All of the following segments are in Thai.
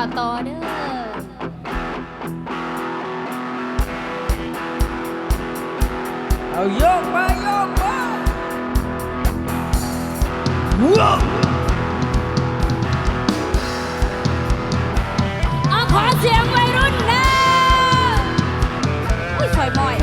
เอาต่อเด้อเอาโยกมาโยกไปว้าวเอาขอเสียงวัยรุ่นนะอุ้ยสวยบ่อย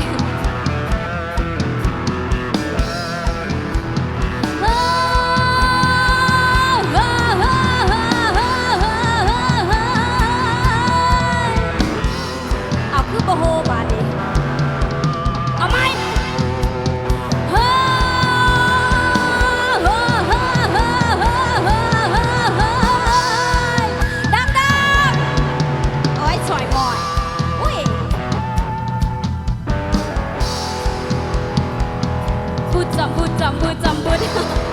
จับูจับู